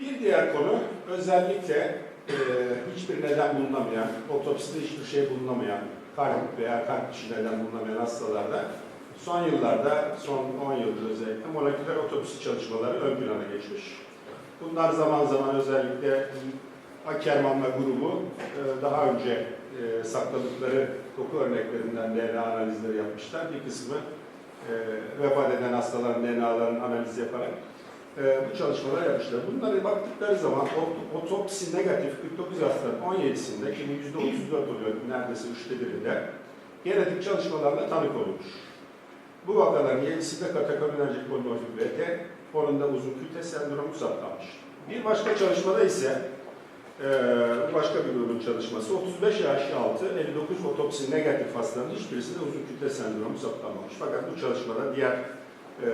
Bir diğer konu özellikle e, hiçbir neden bulunamayan, otopside hiçbir şey bulunamayan, kalp veya kalp dışı neden bulunamayan hastalarda son yıllarda, son 10 yıldır özellikle moleküler otopsi çalışmaları ön plana geçmiş. Bunlar zaman zaman özellikle Akerman'la grubu e, daha önce e, sakladıkları doku örneklerinden DNA analizleri yapmışlar. Bir kısmı e, vefat eden hastaların DNA'larının analiz yaparak e, bu çalışmalar yapmışlar. Bunlara baktıkları zaman ot- otopsi negatif 49 hastanın 17'sinde, kimi %34 oluyor neredeyse üçte birinde genetik çalışmalarla tanık olmuş. Bu vakaların 7'sinde katakolinerjik polimorfik VT, onun da uzun kütle sendromu saptanmış. Bir başka çalışmada ise e, başka bir grubun çalışması 35 yaş altı 59 otopsi negatif hastanın hiçbirisinde uzun kütle sendromu saptanmamış. Fakat bu çalışmada diğer e,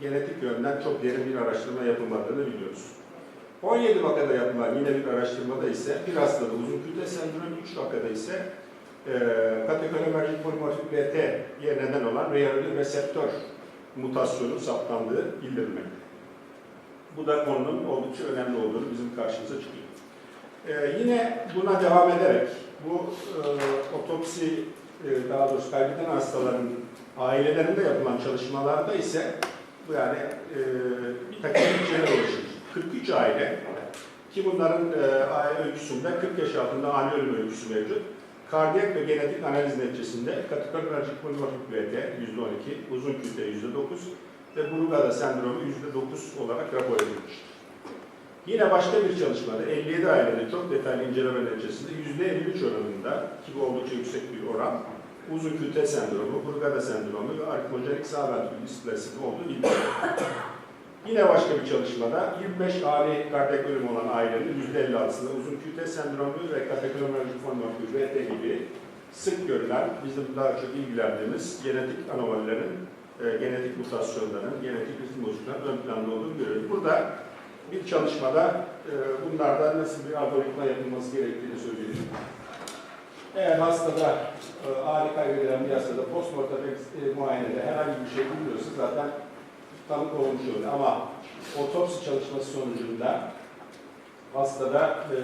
genetik yönden çok derin bir araştırma yapılmadığını biliyoruz. 17 vakada yapılan yine bir araştırmada ise bir hastada uzun kütle sendromu, 3 vakada ise e, katekolomerjik polimorfik VT'ye neden olan rearlı reseptör mutasyonu saptandığı bildirilmekte. Bu da konunun oldukça önemli olduğunu bizim karşımıza çıkıyor. Ee, yine buna devam ederek bu e, otopsi e, daha doğrusu kaybeden hastaların ailelerinde yapılan çalışmalarda ise yani e, bir takım bütçeler oluşur. 43 aile ki bunların e, aile öyküsünde 40 yaş altında ani ölüm öyküsü mevcut. Kardiyak ve genetik analiz neticesinde kategorimerjik polimorfik VT %12, uzun kütle %9 ve Brugada sendromu %9 olarak rapor edilmiştir. Yine başka bir çalışmada 57 ailede çok detaylı inceleme neticesinde %53 oranında ki bu oldukça yüksek bir oran uzun kütle sendromu, Brugada sendromu ve aritmojenik sağ ventrikül displasi'nin olduğu bildirildi. Yine başka bir çalışmada 25 ani kardiyak ölüm olan ailenin %56'sında uzun kütle sendromu ve katekolomerjik fonmorfik VT gibi sık görülen, bizim daha çok ilgilendiğimiz genetik anomalilerin, e, genetik mutasyonların, genetik ritim bozuklukların ön planda olduğunu görüyoruz. Burada bir çalışmada e, bunlardan nasıl bir algoritma yapılması gerektiğini söyleyeyim. Eğer hastada, e, ağrı kaybedilen bir hastada postmortem e, muayenede herhangi bir şey bulunuyorsa zaten tanık olmuş oluyor. Ama otopsi çalışması sonucunda hastada e,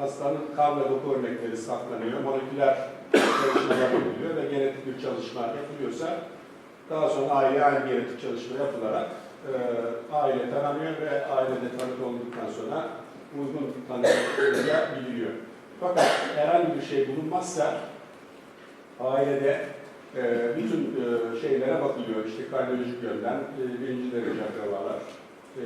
hastanın kan ve doku örnekleri saklanıyor, moleküler çalışmalar yapılıyor ve genetik bir çalışma yapılıyorsa daha sonra aile aynı genetik çalışma yapılarak e, aile tanınıyor ve ailede tanık olduktan sonra uygun tanıyla biliniyor. Fakat herhangi bir şey bulunmazsa ailede e, bütün e, şeylere bakılıyor. İşte kardiyolojik yönden e, birinci derece akrabalar, e,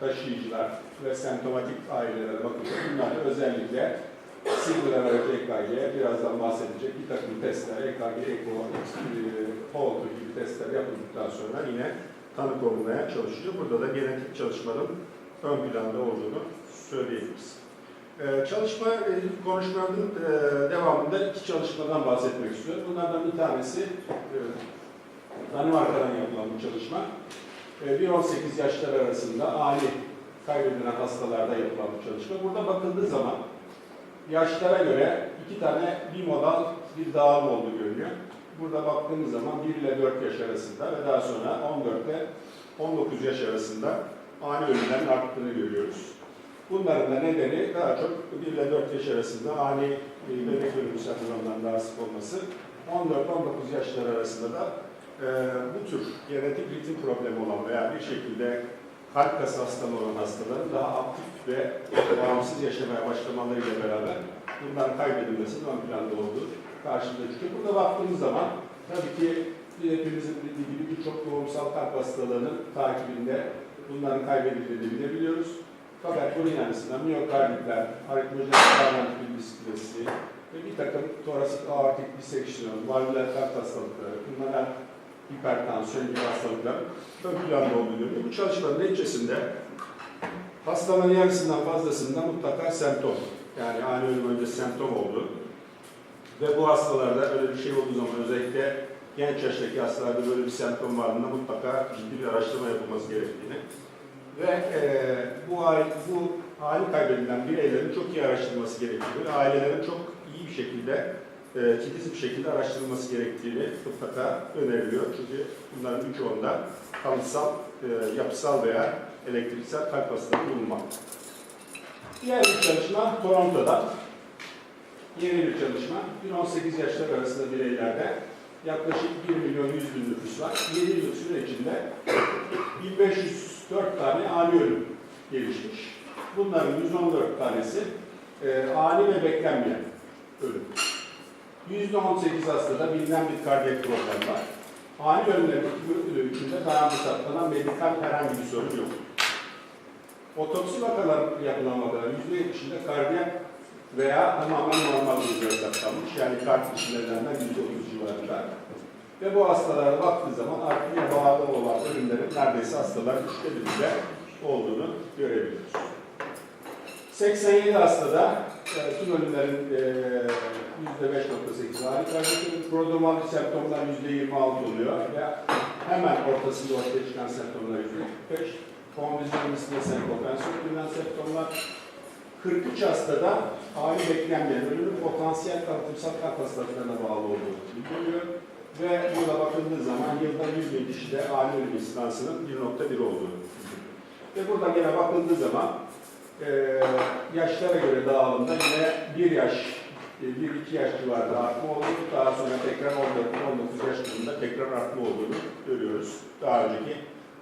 taşıyıcılar ve semptomatik ailelere bakılıyor. Bunlar da özellikle singular aracı EKG, birazdan bahsedecek bir takım testler, EKG, EKO, e, Holter gibi testler yapıldıktan sonra yine tanık olmaya çalışıyor. Burada da genetik çalışmanın ön planda olduğunu söyleyebiliriz. Ee, çalışma, konuşmanın e, devamında iki çalışmadan bahsetmek istiyorum. Bunlardan bir tanesi e, Danimarka'dan yapılan bu çalışma. E, 1-18 yaşlar arasında ani kaybedilen hastalarda yapılan bu çalışma. Burada bakıldığı zaman yaşlara göre iki tane bir modal bir dağılım olduğu görünüyor. Burada baktığımız zaman 1 ile 4 yaş arasında ve daha sonra 14 ile 19 yaş arasında ani ölümlerin arttığını görüyoruz. Bunların da nedeni daha çok 1 ile 4 yaş arasında ani e, bebek ölümü sendromundan daha sık olması. 14-19 yaşlar arasında da e, bu tür genetik ritim problemi olan veya bir şekilde kalp kası hastalığı olan hastaların daha aktif ve bağımsız yaşamaya başlamalarıyla beraber bunların kaybedilmesinin ön planda olduğu karşımıza çıkıyor. Burada baktığımız zaman tabii ki hepimizin bildiği gibi birçok doğumsal kalp hastalığının takibinde bunların kaybedildiğini bilebiliyoruz. Fakat bunun yanısında miyokarditler, aritmojenik bağlantı displesi ve bir takım torasik aortik diseksiyon, valvular kalp hastalıkları, bunlar hipertansiyon gibi hastalıklar ön planda olduğu görülüyor. Bu çalışmanın neticesinde hastaların yarısından fazlasında mutlaka semptom, yani ani ölüm önce semptom oldu. Ve bu hastalarda öyle bir şey olduğu zaman özellikle genç yaştaki hastalarda böyle bir semptom varlığında mutlaka ciddi bir araştırma yapılması gerektiğini ve e, bu, aile, bu hali kaybedilen bireylerin çok iyi araştırılması gerektiğini ailelerin çok iyi bir şekilde, e, titiz bir şekilde araştırılması gerektiğini mutlaka öneriliyor. Çünkü bunların birçoğunda kalıtsal, e, yapısal veya elektriksel kalp hastalığı bulunmakta. Diğer bir çalışma Toronto'da. Yeni bir çalışma. 1-18 yaşlar arasında bireylerde yaklaşık 1 milyon 100 bin nüfus var. 7 yıl süre içinde 1504 tane ani ölüm gelişmiş. Bunların 114 tanesi e, ani ve beklenmeyen ölüm. %18 hastada bilinen bir kardiyak problem var. Ani ölümlerin içinde daha saptanan medikal herhangi bir sorun yok. Otopsi vakaları yapılan vakalar %70'inde kardiyak veya tamamen normal bir saptanmış. Yani kalp nedenler %30 civarında. Ve bu hastalara baktığı zaman artmaya bağlı olan ölümlerin neredeyse hastaların üçte birinde olduğunu görebiliyoruz. 87 hastada e, tüm ölümlerin e, %5.8 harika ölüm, prodromal semptomlar %26 oluyor ve hemen ortasında ortaya çıkan semptomlar %45. Konvizyon listinde senkopansyon bilinen semptomlar. 43 hastada ani beklenmeyen ölümün potansiyel kalıtımsal kalp hastalıklarına bağlı olduğu bildiriliyor. Ve burada bakıldığı zaman yılda 100 bin kişide ani ölüm istansının 1.1 olduğunu. Ve burada yine bakıldığı zaman e, yaşlara göre dağılımda yine 1 yaş, 1-2 yaş civarında artma olduğunu, daha sonra tekrar 14-19 yaş grubunda tekrar artma olduğunu görüyoruz. Daha önceki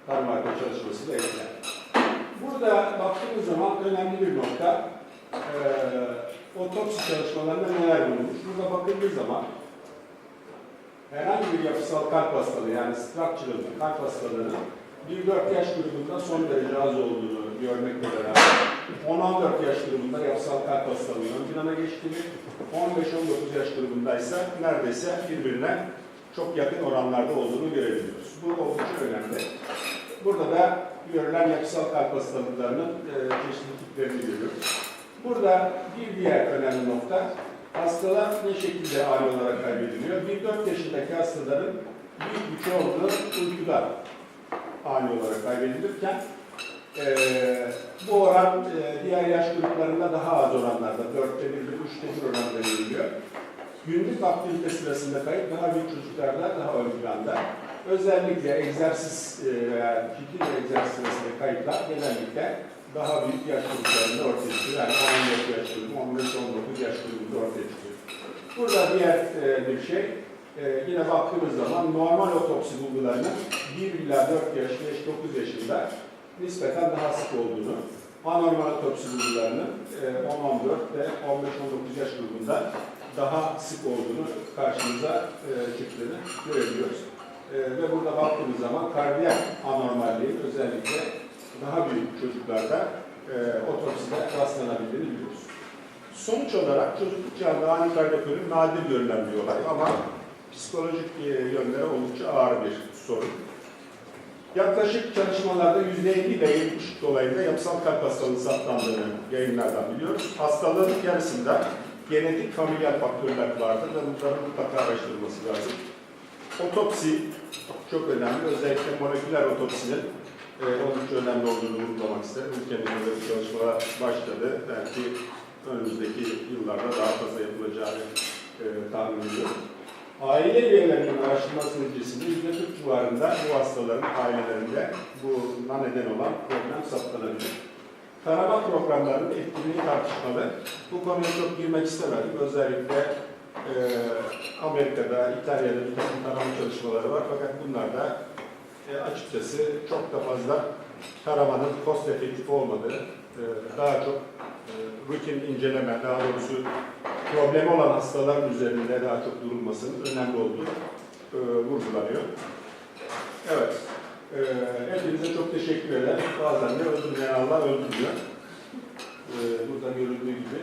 karmarka çalışması da ekler. Burada baktığımız zaman önemli bir nokta, e, otopsi çalışmalarında neler bulunmuş. Burada bakıldığı zaman herhangi bir yapısal kalp hastalığı yani structural kalp hastalığının 1-4 yaş grubunda son derece az olduğunu görmekle beraber 10-14 yaş grubunda yapısal kalp hastalığı ön plana geçtiğini, 15-19 yaş grubunda ise neredeyse birbirine çok yakın oranlarda olduğunu görebiliyoruz. Bu oldukça önemli. Burada da görülen yapısal kalp hastalıklarının e, çeşitli tiplerini görüyoruz. Burada bir diğer önemli nokta, hastalar ne şekilde ani olarak kaybediliyor? 1-4 yaşındaki hastaların büyük bir çoğunluğu uykuda ani olarak kaybedilirken e, bu oran e, diğer yaş gruplarında daha az oranlarda, 4'te 1 ile 3'te 1 oranında veriliyor. Günlük aktivite sırasında kayıp daha büyük çocuklarda daha ön planda. Özellikle egzersiz e, veya ciddi bir egzersiz sırasında kayıplar genellikle daha büyük yaş gruplarında ortaya çıkıyor. Yani 14 yaş grubu, 15-19 yaş grubunda ortaya çıkıyor. Burada diğer e, bir şey, e, yine baktığımız zaman normal otopsi bulgularının 1 ila 4 yaş, 5-9 yaşında nispeten daha sık olduğunu, anormal otopsi bulgularının e, 10-14 ve 15-19 yaş grubunda daha sık olduğunu karşımıza e, çıktığını görebiliyoruz. E, ve burada baktığımız zaman kardiyak anormalliğin özellikle daha büyük çocuklarda e, otopside rastlanabildiğini biliyoruz. Sonuç olarak çocukluk çağında ani kardiyak ölüm nadir görülen bir olay ama psikolojik e, yönleri oldukça ağır bir sorun. Yaklaşık çalışmalarda %50 ile 70 dolayında yapısal kalp hastalığı saptandığını yayınlardan biliyoruz. Hastalığın yarısında genetik familial faktörler vardır ve bunların mutlaka araştırılması lazım. Otopsi çok önemli. Özellikle moleküler otopsinin e, oldukça önemli olduğunu vurgulamak isterim. Ülkemizde böyle çalışmalar başladı. Belki önümüzdeki yıllarda daha fazla yapılacağını e, tahmin ediyorum. Aile üyelerinin araştırması neticesinde %40 civarında bu hastaların ailelerinde buna neden olan problem saptanabilir. Tarama programlarının etkinliği tartışmalı. Bu konuya çok girmek istemedim. Özellikle e, Amerika'da, İtalya'da bir takım tarama çalışmaları var. Fakat bunlar da e, açıkçası çok da fazla taramanın cost efektif olmadığı, e, daha çok e, rutin inceleme, daha doğrusu problemi olan hastaların üzerinde daha çok durulmasının önemli olduğu e, vurgulanıyor. Evet, e, hepinize çok teşekkür ederim. Bazen de öldürmeyen Allah öldürüyor. E, burada görüldüğü gibi.